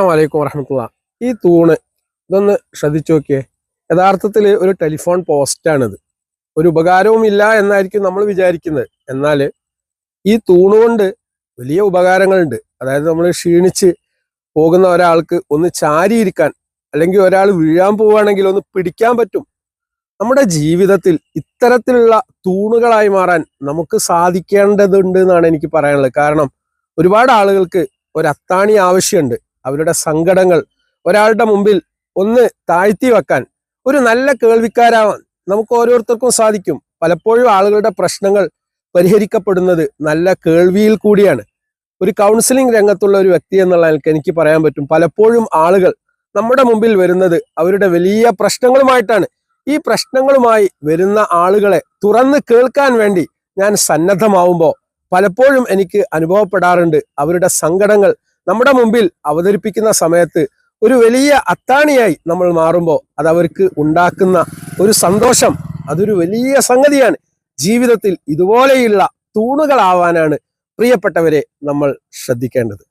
വലൈക്കും വറഹമത്തുള്ള. ഈ തൂണ് ഇതൊന്ന് ശ്രദ്ധിച്ചു നോക്കിയേ. യഥാർത്ഥത്തിൽ ഒരു ടെലിഫോൺ പോസ്റ്റാണിത്. ഒരു ഉപകാരവും ഇല്ല എന്നായിരിക്കും നമ്മൾ വിചാരിക്കുന്നത്. എന്നാൽ ഈ തൂണ് കൊണ്ട് വലിയ ഉപകാരങ്ങളുണ്ട്. അതായത് നമ്മൾ ക്ഷീണിച്ച് പോകുന്ന ഒരാൾക്ക് ഒന്ന് ചാരിയിരിക്കാൻ അല്ലെങ്കിൽ ഒരാൾ വീഴാൻ പോവുകയാണെങ്കിൽ ഒന്ന് പിടിക്കാൻ പറ്റും. നമ്മുടെ ജീവിതത്തിൽ ഇത്തരത്തിലുള്ള തൂണുകളായി മാറാൻ നമുക്ക് സാധിക്കേണ്ടതുണ്ട് എന്നാണ് എനിക്ക് പറയാനുള്ളത്. കാരണം ഒരുപാട് ആളുകൾക്ക് ഒരു അത്താണി ആവശ്യമുണ്ട്. അവരുടെ സങ്കടങ്ങൾ ഒരാളുടെ മുമ്പിൽ ഒന്ന് താഴ്ത്തി വെക്കാൻ ഒരു നല്ല കേൾവിക്കാരാവാൻ നമുക്ക് ഓരോരുത്തർക്കും സാധിക്കും. പലപ്പോഴും ആളുകളുടെ പ്രശ്നങ്ങൾ പരിഹരിക്കപ്പെടുന്നത് നല്ല കേൾവിയിൽ കൂടിയാണ്. ഒരു കൗൺസിലിംഗ് രംഗത്തുള്ള ഒരു വ്യക്തി എന്നുള്ള നിലയ്ക്ക് എനിക്ക് പറയാൻ പറ്റും. പലപ്പോഴും ആളുകൾ നമ്മുടെ മുമ്പിൽ വരുന്നത് അവരുടെ വലിയ പ്രശ്നങ്ങളുമായിട്ടാണ്. ഈ പ്രശ്നങ്ങളുമായി വരുന്ന ആളുകളെ തുറന്ന് കേൾക്കാൻ വേണ്ടി ഞാൻ സന്നദ്ധമാവുമ്പോൾ പലപ്പോഴും എനിക്ക് അനുഭവപ്പെടാറുണ്ട് അവരുടെ സങ്കടങ്ങൾ നമ്മുടെ മുമ്പിൽ അവതരിപ്പിക്കുന്ന സമയത്ത് ഒരു വലിയ അത്താണിയായി നമ്മൾ മാറുമ്പോൾ അത് അവർക്ക് ഉണ്ടാക്കുന്ന ഒരു സന്തോഷം അതൊരു വലിയ സംഗതിയാണ്. ജീവിതത്തിൽ ഇതുപോലെയുള്ള തൂണുകളാവാനാണ് പ്രിയപ്പെട്ടവരെ നമ്മൾ ശ്രദ്ധിക്കേണ്ടത്.